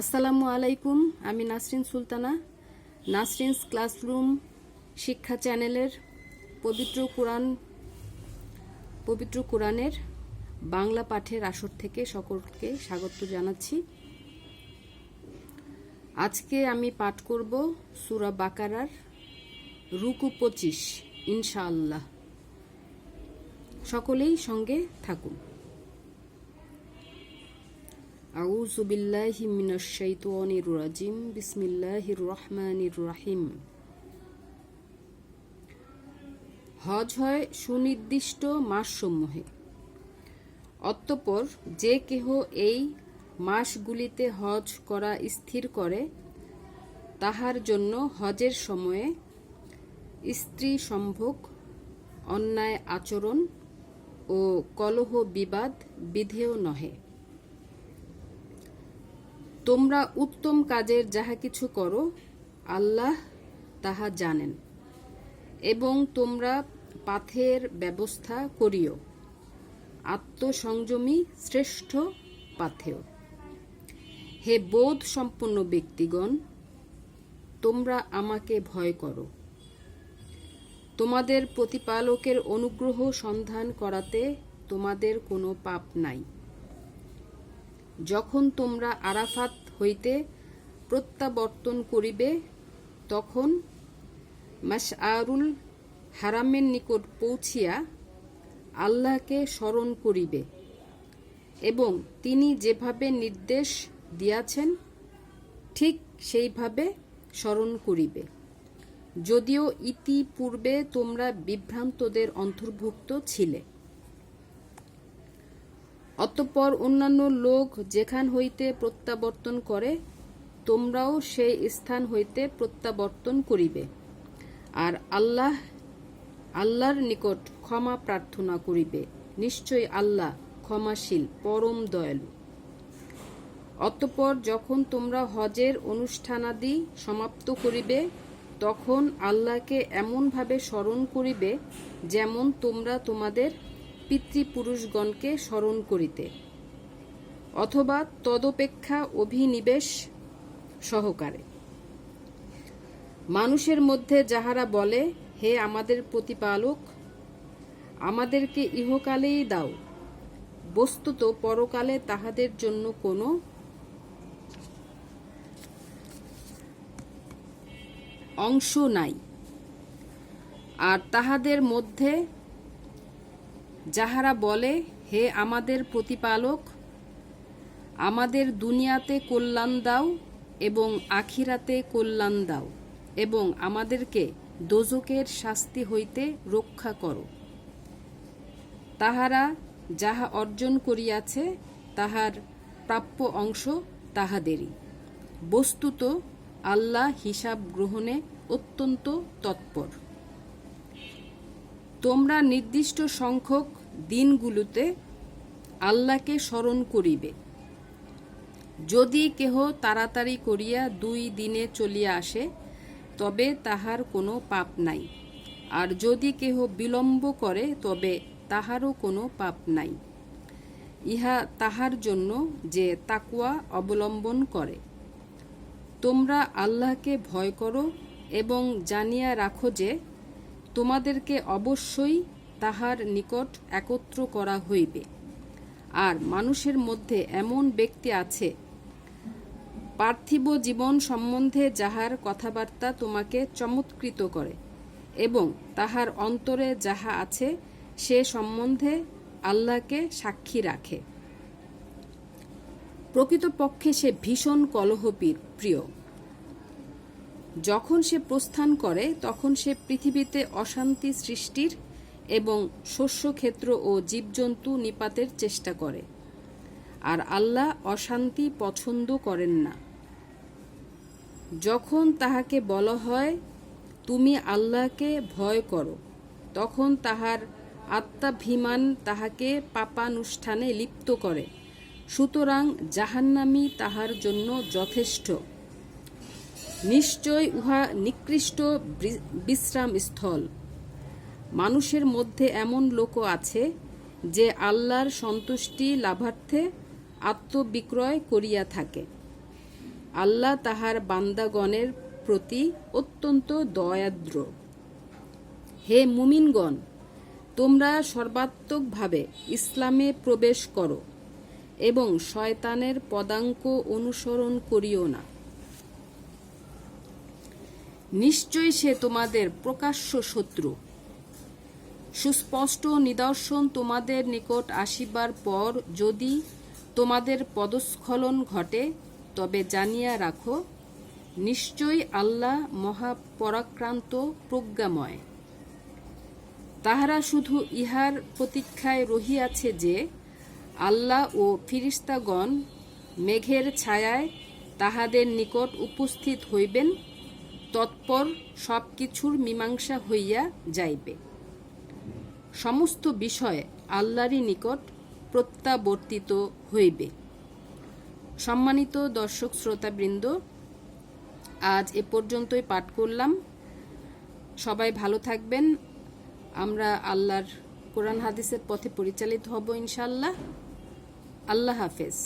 আসসালামু আলাইকুম, আমি নাসরিন সুলতানা। নাসরিনস ক্লাসরুম শিক্ষা চ্যানেলের পবিত্র কোরআন, পবিত্র কোরআনের বাংলা পাঠের আসর থেকে সকলকে স্বাগত জানাচ্ছি। আজকে আমি পাঠ করব সুরা বাকারার রুকু পঁচিশ, ইনশাআল্লাহ। সকলেই সঙ্গে থাকুন। আউযু বিল্লাহি মিনাশ শাইতানির রাজিম। বিসমিল্লাহির রহমানির রহিম। হজ হয় সুনির্দিষ্ট মাসসমূহে। অতঃপর যে কেহ এই মাসগুলিতে হজ করা স্থির করে, তাহার জন্য হজের সময়ে স্ত্রী সম্ভোগ অন্যায় আচরণ ও কলহ বিবাদ বিধেয় নহে। তোমরা উত্তম কাজের যাহা কিছু করো, আল্লাহ তাহা জানেন। এবং তোমরা পাথের ব্যবস্থা করিও। আত্মসংযমী শ্রেষ্ঠ পাথেয়। হে বোধ সম্পন্ন ব্যক্তিগণ, তোমরা আমাকে ভয় করো। তোমাদের প্রতিপালকের অনুগ্রহ সন্ধান করাতে তোমাদের কোনো পাপ নাই। যখন তোমরা আরাফাত হইতে প্রত্যাবর্তন করিবে, তখন মাসআরুল হারামের নিকট পৌঁছিয়া আল্লাহকে স্মরণ করিবে এবং তিনি যেভাবে নির্দেশ দিয়াছেন, ঠিক সেইভাবে স্মরণ করিবে। যদিও ইতিপূর্বে তোমরা বিভ্রান্তদের অন্তর্ভুক্ত ছিলে। অতঃপর অন্যান্য লোক যেখান হইতে প্রত্যাবর্তন করে, তোমরাও সেই স্থান হইতে প্রত্যাবর্তন করিবে। আর আল্লাহ, আল্লাহর নিকট ক্ষমা প্রার্থনা করিবে। নিশ্চয় আল্লাহ ক্ষমাশীল, পরম দয়ালু। অতঃপর যখন তোমরা হজের অনুষ্ঠানাদি সমাপ্ত করিবে, তখন আল্লাহকে এমনভাবে স্মরণ করিবে, যেমন তোমরা তোমাদের পিতৃপুরুষগণকে স্মরণ করিতে, অথবা তদপেক্ষা অভিনিবেশ সহকারে। মানুষের মধ্যে যাহারা বলে, হে আমাদের প্রতিপালক, আমাদেরকে ইহকালেই দাও, বস্তুত পরকালে তাহাদের জন্য কোনো অংশ নাই। আর তাহাদের মধ্যে যাহারা বলে, হে আমাদের প্রতিপালক, আমাদের দুনিয়াতে কল্যাণ দাও এবং আখিরাতে কল্যাণ দাও এবং আমাদেরকে দোজকের শাস্তি হইতে রক্ষা করো। তাহারা যাহা অর্জন করিয়াছে, তাহার প্রাপ্য অংশ তাহাদেরই। বস্তুত আল্লাহ হিসাব গ্রহণে অত্যন্ত তৎপর। তোমরা নির্দিষ্ট সংখ্যক দিনগুলোতে আল্লাহকে স্মরণ করিবে। যদি কেহ তাড়াতাড়ি করিয়া দুই দিনে চলিয়া আসে, তবে তাহার কোনো পাপ নাই। আর যদি কেহ বিলম্ব করে, তবে তাহারও কোনো পাপ নাই। ইহা তাহার জন্য যে তাকুয়া অবলম্বন করে। তোমরা আল্লাহকে ভয় করো এবং জানিয়া রাখো যে তোমাদেরকে অবশ্যই তাহার নিকট একত্র করা হইবে। আর মানুষের মধ্যে এমন ব্যক্তি আছে, পার্থিব জীবন সম্বন্ধে যাহার কথাবার্তা তোমাকে চমৎকৃত করে এবং তাহার অন্তরে যাহা আছে সে সম্বন্ধে আল্লাহকে সাক্ষী রাখে। প্রকৃতপক্ষে সে ভীষণ কলহপীর, প্রিয়। যখন সে প্রস্থান করে, তখন সে পৃথিবীতে অশান্তি সৃষ্টির এবং শস্যক্ষেত্র ও জীবজন্তু নিপাতের চেষ্টা করে। আর আল্লাহ অশান্তি পছন্দ করেন না। যখন তাহাকে বলা হয়, তুমি আল্লাহকে ভয় করো, তখন তাহার আত্মাভিমান তাহাকে পাপানুষ্ঠানে লিপ্ত করে। সুতরাং জাহান্নামি তাহার জন্য যথেষ্ট। নিশ্চয় উহা নিকৃষ্ট বিশ্রাম স্থল মানুষের মধ্যে এমন লোকও আছে যে আল্লাহর সন্তুষ্টি লাভার্থে আত্মবিক্রয় করিয়া থাকে। আল্লাহ তাহার বান্দাগণের প্রতি অত্যন্ত দয়াদ্র। হে মুমিনগণ, তোমরা সর্বাত্মকভাবে ইসলামে প্রবেশ করো এবং শয়তানের পদাঙ্ক অনুসরণ করিও না। নিশ্চয়ই সে তোমাদের প্রকাশ্য শত্রু। সুস্পষ্ট নিদর্শন তোমাদের নিকট আসিবার পর যদি তোমাদের পদস্খলন ঘটে, তবে জানিয়া রাখো, নিশ্চয়ই আল্লাহ মহাপরাক্রান্ত প্রজ্ঞাময়। তাহারা শুধু ইহার প্রতীক্ষায় রহিয়াছে যে, আল্লাহ ও ফিরিস্তাগণ মেঘের ছায়ায় তাহাদের নিকট উপস্থিত হইবেন তৎপর সব কিছুর মীমাংসা হইয়া যাইবে। সমস্ত বিষয় আল্লাহরই নিকট প্রত্যাবর্তিত হইবে। সম্মানিত দর্শক শ্রোতাবৃন্দ, আজ এ পর্যন্তই পাঠ করলাম। সবাই ভালো থাকবেন। আমরা আল্লাহর কোরআন হাদিসের পথে পরিচালিত হব ইনশাল্লাহ আল্লাহ হাফেজ।